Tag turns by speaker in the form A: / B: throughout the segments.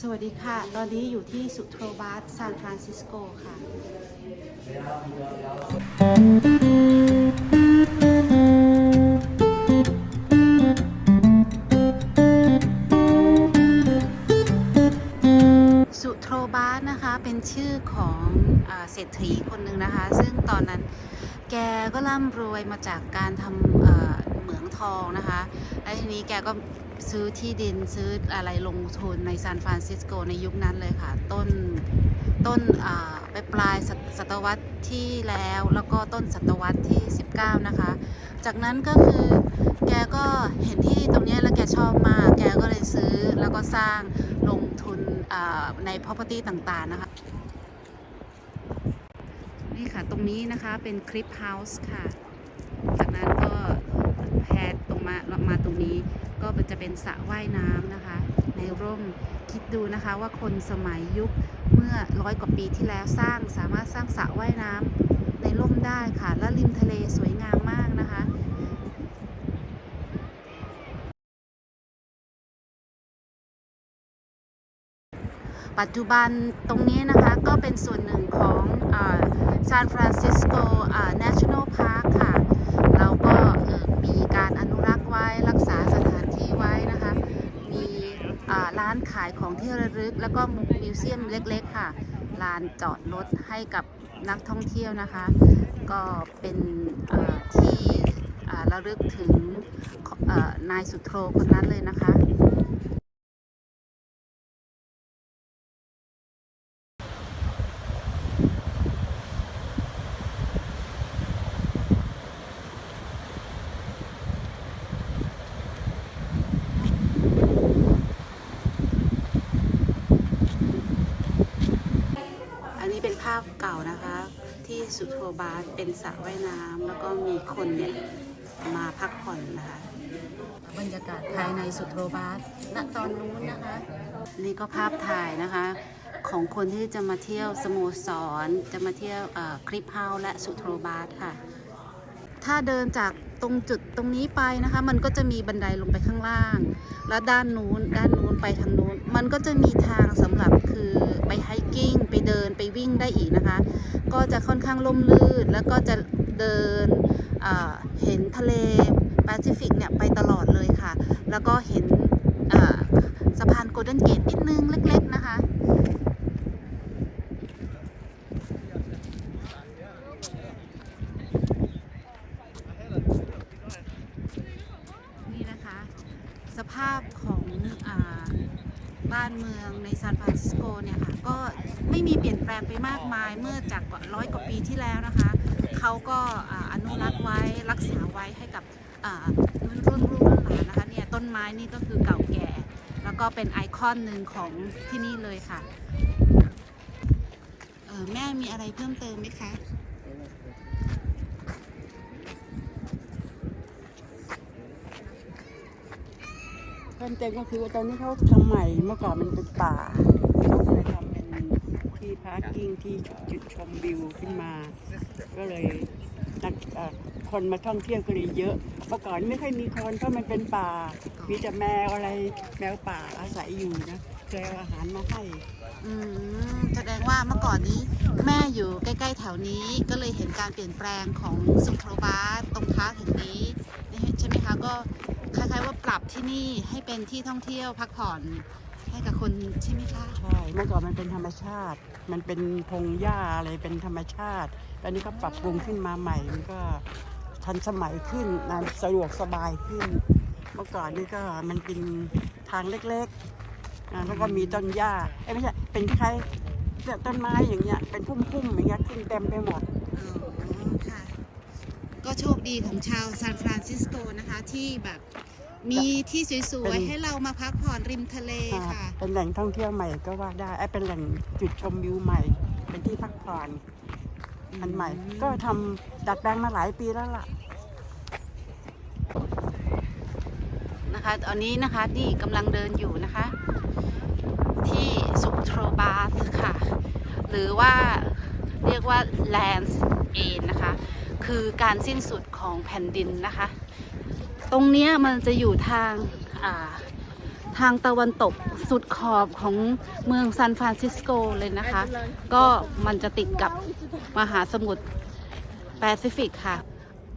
A: สวัสดีค่ะ ตอนนี้อยู่ที่สุโทรบาสซานฟรานซิสโกค่ะ สุโทรบาสนะคะเป็นชื่อของอเศรษฐีคนหนึ่งนะคะ ซึ่งตอนนั้นแกก็ร่ำรวยมาจากการทำเอ่อเหมืองทองนะคะ และทีนี้แกก็ ซื้อที่ดินซื้ออะไรลงทุนในซานฟรานซิสโกในยุคนั้นเลยค่ะ ต้นต้นอ่าไปปลายศตวรรษที่แล้วแล้วก็ต้นศตวรรษที่ 19 นะคะ จากนั้นก็คือแกก็เห็นที่ตรงนี้แล้วแกชอบมาก แกก็เลยซื้อแล้วก็สร้างลงทุนใน property ต่างๆนะคะ นี่ค่ะตรงนี้นะคะเป็นคลิปเฮาส์ค่ะ จากนั้นก็แพดตรงมามาตรงนี้ ก็จะเป็นสระว่ายน้ำนะคะ ในร่มคิดดูนะคะว่าคนสมัยยุคเมื่อร้อยกว่าปีที่แล้วสร้างสามารถสร้างสระว่ายน้ำในร่มได้ค่ะ และริมทะเลสวยงามมากนะคะปัจจุบันตรงนี้นะคะก็เป็นส่วนหนึ่งของซานฟรานซิสโก National Park ค่ะ เราก็มีการอนุรักษ์ไว้รักษาสถานที่ไว้นะคะ มีอ่า ร้านขายของที่ระลึก แล้วก็มิวเซียมเล็ก ๆ ค่ะลานจอดรถให้กับนักท่องเที่ยวนะคะ ก็เป็นที่อ่าระลึกถึงนายสุโธคนนั้นเลยนะคะ อันนี้เป็นภาพเก่านะคะ ที่สุโธ บาสเป็นสระว่ายน้ำแล้วก็มีคนเนี่ยมาพักผ่อนนะคะ บรรยากาศภายในสุโธบาสณตอนนู้นนะคะ นี่ก็ภาพถ่ายนะคะ ของคนที่จะมาเที่ยวสโมสร จะมาเที่ยวคลิปเฮาส์และสุโธบาสค่ะ ถ้าเดินจาก ตรงจุดตรงนี้ไปนะคะ มันก็จะมีบันไดลงไปข้างล่าง แล้วด้านนู้นด้านนู้นไปทางนู้น มันก็จะมีทางสำหรับคือไปไฮกิ้งไปเดินไปวิ่งได้อีกนะคะ ก็จะค่อนข้างล่มลื่นแล้วก็จะเดินเห็นทะเลแปซิฟิกเนี่ยไปตลอดเลยค่ะ แล้วก็เห็นสะพานโกลเด้นเกตนิดนึงเล็กๆนะคะ นี่นะคะ สภาพของอาบ้านเมืองในซานฟรานซิสโกเนี่ยค่ะ ก็ไม่มีเปลี่ยนแปลงไปมากมายเมื่อจากร้อยกว่าปีที่แล้วนะคะ เขาก็อนุรักษ์ไว้รักษาไว้ให้กับรุ่นรุ่นลูกรุ่นหลานนะคะเนี่ยต้นไม้นี่ก็คือเก่าแก่ แล้วก็เป็นไอคอนหนึ่งของที่นี่เลยค่ะแม่มีอะไรเพิ่มเติมไหมคะ
B: เพิ่มเติมก็คือว่าตอนนี้เขาทำใหม่เมื่อก่อนมันเป็นป่าก็เลยทำเป็นที่ พาร์กิ้งที่จุดชมวิวขึ้นมา ก็เลยนักคนมาท่องเที่ยวก็เลยเยอะ เมื่อก่อนไม่ค่อยมีคนเพราะมันเป็นป่า มีแต่แมวอะไรแมวป่าอาศัยอยู่นะเคยเอาอาหารมาให้
A: อืมแสดงว่าเมื่อก่อนนี้แม่อยู่ใกล้ ๆ แถวนี้ก็เลยเห็นการเปลี่ยนแปลงของสุโทรบาสตรงพาร์คแห่งนี้ใช่ไหมคะก็คล้ายๆว่าปรับที่นี่ให้เป็นที่ท่องเที่ยวพักผ่อน ให้กับคนใช่ไหมคะ
B: ใช่เมื่อก่อนมันเป็นธรรมชาติ มันเป็นพงหญ้าอะไรเป็นธรรมชาติตอนนี้ก็ปรับปรุงขึ้นมาใหม่มันก็ทันสมัยขึ้นนะสะดวกสบายขึ้น เมื่อก่อนนี่ก็มันเป็นทางเล็กๆนะแล้วก็มีต้นหญ้าเอ้ยไม่ใช่เป็นคล้ายๆเนี่ยต้นไม้อย่างเงี้ยเป็นพุ่มๆอย่างเงี้ยขึ้นเต็มไปหมด
A: อ๋อค่ะ ก็โชคดีของชาวซานฟรานซิสโกนะคะที่แบบ มีที่สวย
B: เป็น
A: ๆให้เรามาพักผ่อนริมทะเล
B: อ่า
A: ค่ะ
B: เป็นแหล่งท่องเที่ยวใหม่ก็ว่าได้ไอ้ยเป็นแหล่งจุดชมวิวใหม่ เป็นที่พักผ่อนอันใหม่ ก็ทำดัดแปลงมาหลายปีแล้วล่ะ
A: นะคะตอนนี้นะคะนี่กำลังเดินอยู่นะคะ ที่สุโทรบาสค่ะ หรือว่าเรียกว่า Lands End นะคะ คือการสิ้นสุดของแผ่นดินนะคะ ตรงเนี้ยมันจะอยู่ทางอ่าทางตะวันตกสุดขอบของเมืองซานฟรานซิสโกเลยนะคะ ก็มันจะติดกับมหาสมุทรแปซิฟิกค่ะ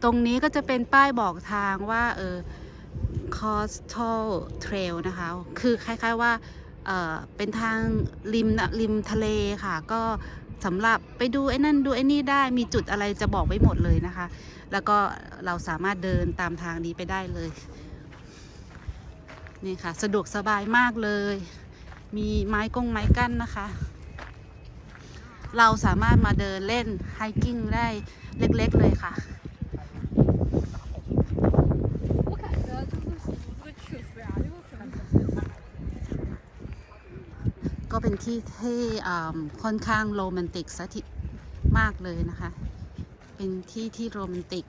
A: ตรงนี้ก็จะเป็นป้ายบอกทางว่าเออ coastal trail นะคะ คือคล้ายๆว่าเออเป็นทางริมนะริมทะเลค่ะ ก็สำหรับไปดูไอ้นั่นดูไอ้นี่ได้มีจุดอะไรจะบอกไว้หมดเลยนะคะ แล้วก็เราสามารถเดินตามทางนี้ไปได้เลย นี่ค่ะ สะดวกสบายมากเลย มีไม้กงไม้กั้นนะคะ เราสามารถมาเดินเล่นไฮกิ้งได้เล็กๆเลยค่ะก็เป็นที่ที่ค่อนข้างโรแมนติกสถิตมากเลยนะคะ เป็นที่ที่โรแมนติก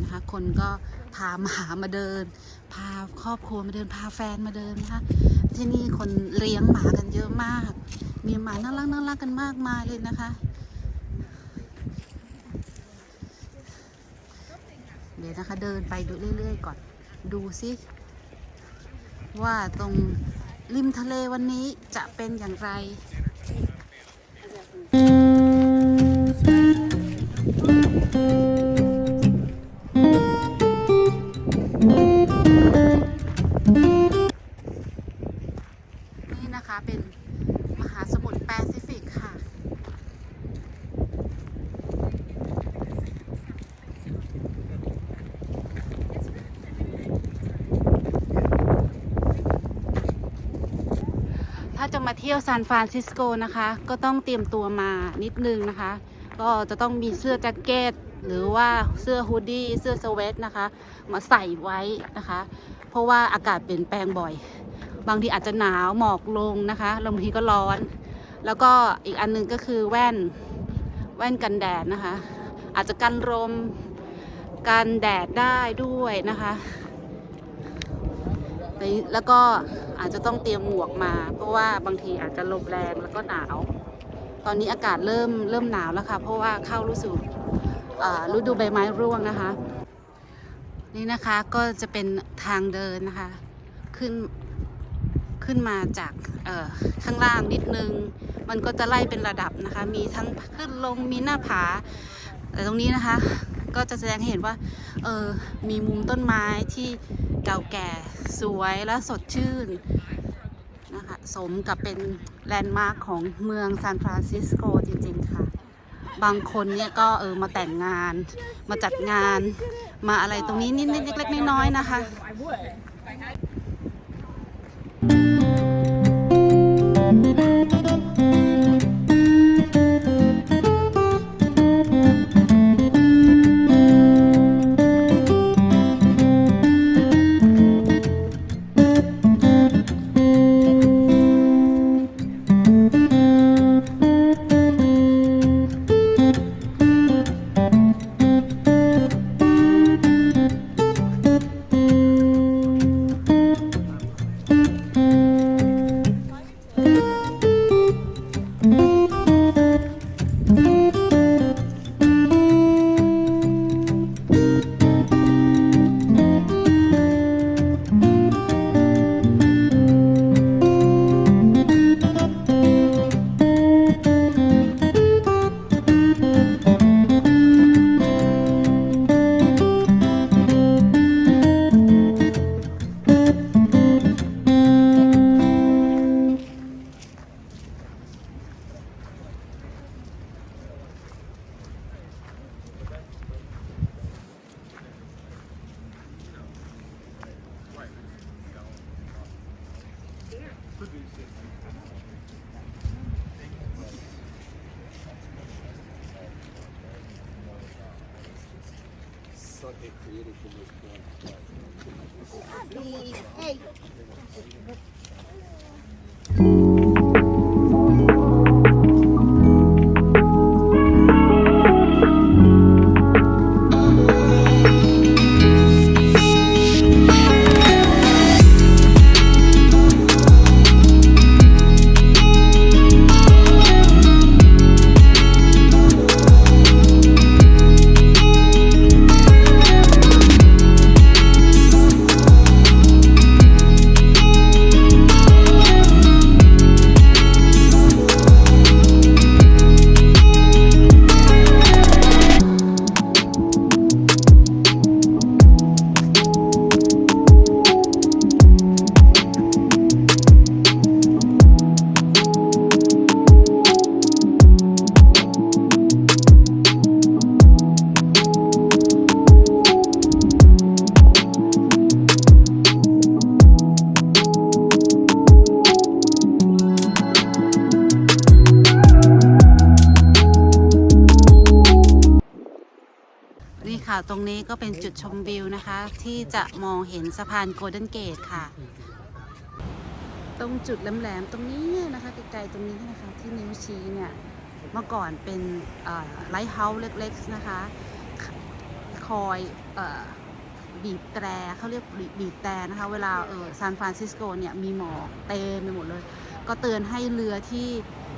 A: นะคะคนก็พาหมามาเดิน พาครอบครัวมาเดินพาแฟนมาเดินนะคะที่นี่คนเลี้ยงหมากันเยอะมาก มีหมาน่ารักน่ารักกันมากมายเลยนะคะ เดี๋ยวนะคะเดินไปดูเรื่อยๆก่อนดูสิว่าตรงริมทะเลวันนี้จะเป็นอย่างไร ถ้าจะมาเที่ยวซานฟรานซิสโกนะคะ ก็ต้องเตรียมตัวมานิดนึงนะคะ ก็จะต้องมีเสื้อแจ็คเก็ตหรือว่าเสื้อฮูดดี้เสื้อสเวตนะคะ มาใส่ไว้นะคะ เพราะว่าอากาศเปลี่ยนแปลงบ่อย บางทีอาจจะหนาวหมอกลงนะคะบางทีก็ร้อน แล้วก็อีกอันนึงก็คือแว่นแว่นกันแดดนะคะ อาจจะกันลมกันแดดได้ด้วยนะคะ แล้วก็อาจจะต้องเตรียมหมวกมา เพราะว่าบางทีอาจจะลมแรงแล้วก็หนาว ตอนนี้อากาศเริ่มเริ่มหนาวแล้วค่ะ เพราะว่าเข้ารู้สู่อ่าฤดูใบไม้ร่วงนะคะ นี่นะคะก็จะเป็นทางเดินนะคะ ขึ้นขึ้นมาจากข้างล่างนิดนึง มันก็จะไล่เป็นระดับนะคะ มีทั้งขึ้นลงมีหน้าผาแต่ตรงนี้นะคะ ก็จะแสดงให้เห็นว่า เออ มีมุมต้นไม้ที่เก่าแก่สวยและสดชื่นนะคะ สมกับเป็นแลนด์มาร์คของเมืองซานฟรานซิสโกจริงๆค่ะ บางคนเนี่ยก็เออมาแต่งงาน มาจัดงาน มาอะไรตรงนี้นิดๆเล็กๆน้อยๆนะคะ
C: Música thought they created the most. Hey.
A: ตรงนี้ก็เป็นจุดชมวิวนะคะ ที่จะมองเห็นสะพานโกลเด้นเกตค่ะ ตรงจุดแหลมๆตรงนี้นะคะไกลๆตรงนี้นะคะที่นิ้วชี้เนี่ยเมื่อก่อนเป็นไลท์เฮาส์เล็กๆนะคะ คอยออบีบแตรเขาเรียกบีบแตรนะคะ เวลาเออซานฟรานซิสโกเนี่ยมีหมอกเต็มไปหมดเลย ก็เตือนให้เรือที่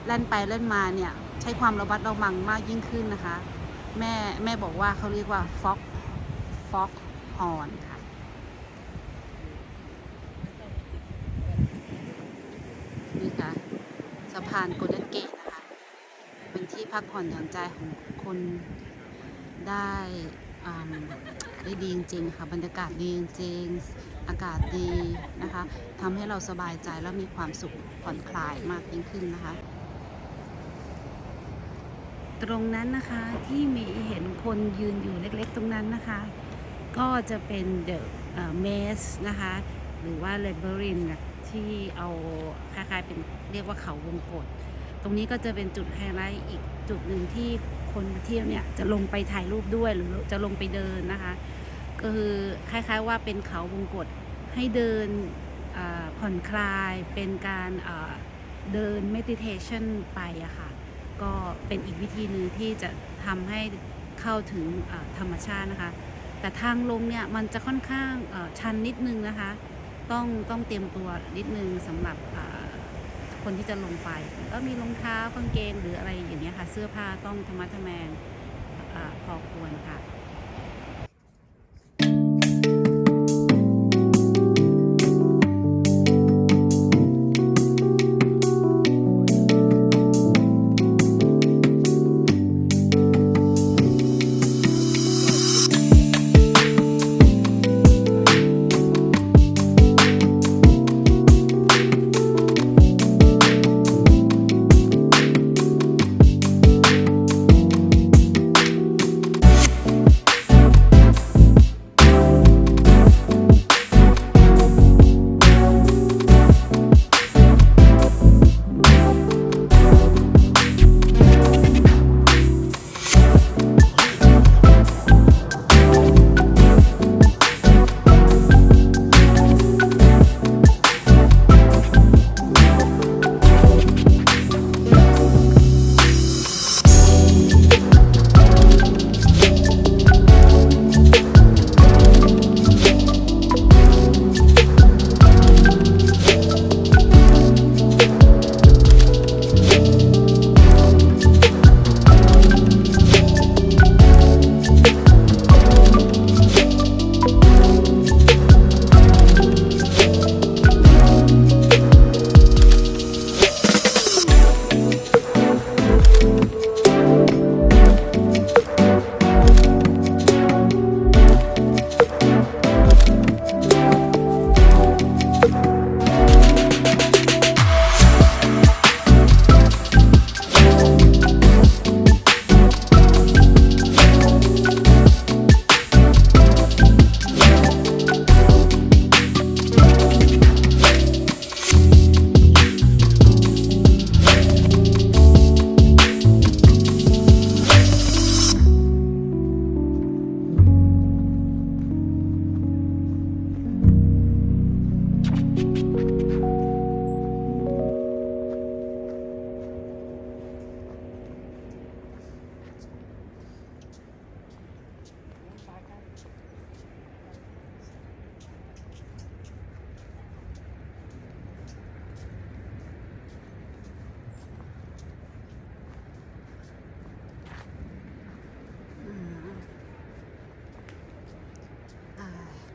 A: แล่นไปเล่นมาเนี่ย ใช้ความระมัดระวังมากยิ่งขึ้นนะคะ แม่แม่บอกว่าเขาเรียกว่าฟ็อกฟ็อกฮอนค่ะ นี่ค่ะ สะพานโกลเด้นเกตนะคะ เป็นที่พักผ่อนหย่อนใจของคนได้ได้ดีจริงๆค่ะ บรรยากาศดีจริงอากาศดีนะคะทำให้เราสบายใจและมีความสุขผ่อนคลายมากยิ่งขึ้นนะคะ ตรงนั้นนะคะที่มีเห็นคนยืนอยู่เล็กๆตรงนั้นนะคะ ก็จะเป็นเดอะเมสนะคะ หรือว่าเลเบอรินที่เอาคล้ายๆเป็นเรียกว่าเขาวงกตตรงนี้ก็จะเป็นจุดไฮไลท์อีกจุดหนึ่งที่คนมาเที่ยวเนี่ยจะลงไปถ่ายรูปด้วยหรือจะลงไปเดินนะคะ ก็คือคล้ายๆว่าเป็นเขาวงกตให้เดินผ่อนคลายเป็นการเดิน meditation ไปอะค่ะ ก็เป็นอีกวิธีหนึ่งที่จะทำให้เข้าถึงธรรมชาตินะคะ แต่ทางลงเนี่ยมันจะค่อนข้างชันนิดนึงนะคะ ต้องต้องเตรียมตัวนิดนึงสำหรับคนที่จะลงไป ก็มีรองเท้ากางเกงหรืออะไรอย่างเงี้ยค่ะ เสื้อผ้าต้องธรรมะทแมงอพอควรค่ะ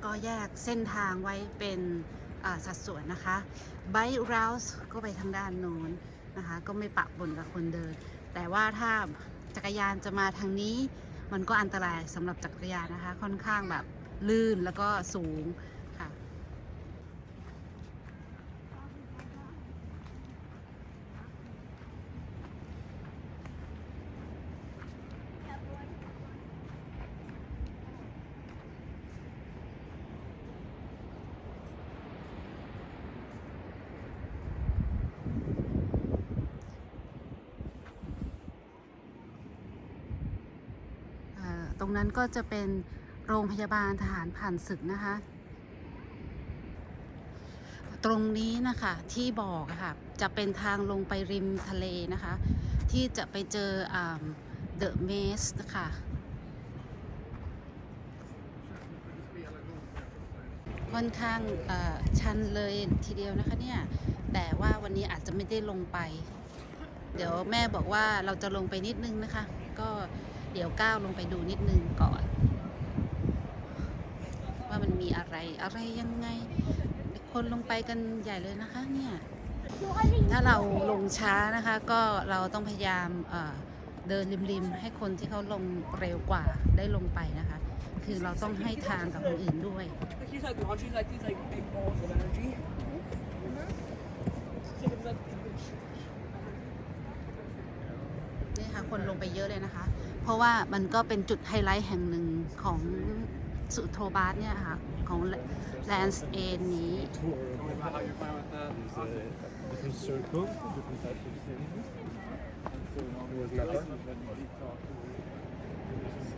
A: ก็แยกเส้นทางไว้เป็นสัดส่วนนะคะไบ k ์ route ก็ไปทางด้านโน้นนะคะ ก็ไม่ปะปนกับคนเดิน แต่ว่าถ้าจักรยานจะมาทางนี้ มันก็อันตรายสำหรับจักรยานนะคะ ค่อนข้างแบบลื่นแล้วก็สูงค่ะอ่าต รงรงนั้นก็จะเป็นโรงพยาบาลทหารผ่านศึกนะคะ ตรงนี้นะคะที่บอกค่ะจะเป็นทางลงไปริมทะเลนะคะ ที่จะไปเจอเดอะเมสนะคะค่อนข้างอ่อชันเลยทีเดียวนะคะเนี่ย แต่ว่าวันนี้อาจจะไม่ได้ลงไป เดี๋ยวแม่บอกว่าเราจะลงไปนิดนึงนะคะ ก็ เดี๋ยวก้าวลงไปดูนิดนึงก่อน ว่ามันมีอะไรอะไรยังไง คนลงไปกันใหญ่เลยนะคะเนี่ยถ้าเราลงช้านะคะ ก็เราต้องพยายามเดินริมๆ ให้คนที่เขาลงเร็วกว่าได้ลงไปนะคะ คือเราต้องให้ทางกับคนอื่นด้วยนี่ค่ะคนลงไปเยอะเลยนะคะ เพราะว่ามันก็เป็นจุดไฮไลท์แห่งหนึ่งของสุโทบาสเนี่ยค่ะ ของแลนส์เอนนี้
D: How you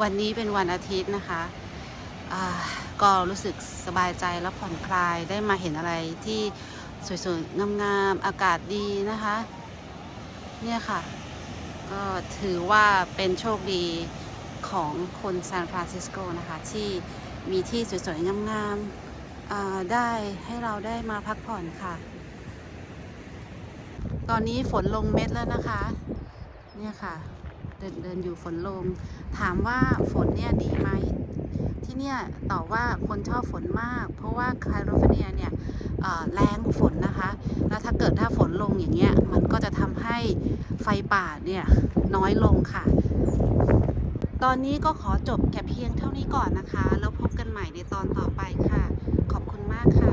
A: วันนี้เป็นวันอาทิตย์นะคะก็รู้สึกสบายใจและผ่อนคลายได้มาเห็นอะไรที่สวยๆงามๆอากาศดีนะคะ เนี่ยค่ะ ก็ถือว่าเป็นโชคดีของคนซานฟรานซิสโกนะคะ ที่มีที่สวยๆงามๆได้ให้เราได้มาพักผ่อนค่ะ ตอนนี้ฝนลงเม็ดแล้วนะคะ เนี่ยค่ะ เดินเดินอยู่ฝนลง ถามว่าฝนเนี่ยดีไหมที่เนี่ยตอบว่าคนชอบฝนมาก เพราะว่าแคลิฟอร์เนียเนี่ยแรงฝนนะคะ แล้วถ้าเกิดถ้าฝนลงอย่างเงี้ยมันก็จะทำให้ไฟป่าเนี่ยน้อยลงค่ะ ตอนนี้ก็ขอจบแค่เพียงเท่านี้ก่อนนะคะ แล้วพบกันใหม่ในตอนต่อไปค่ะ ขอบคุณมากค่ะ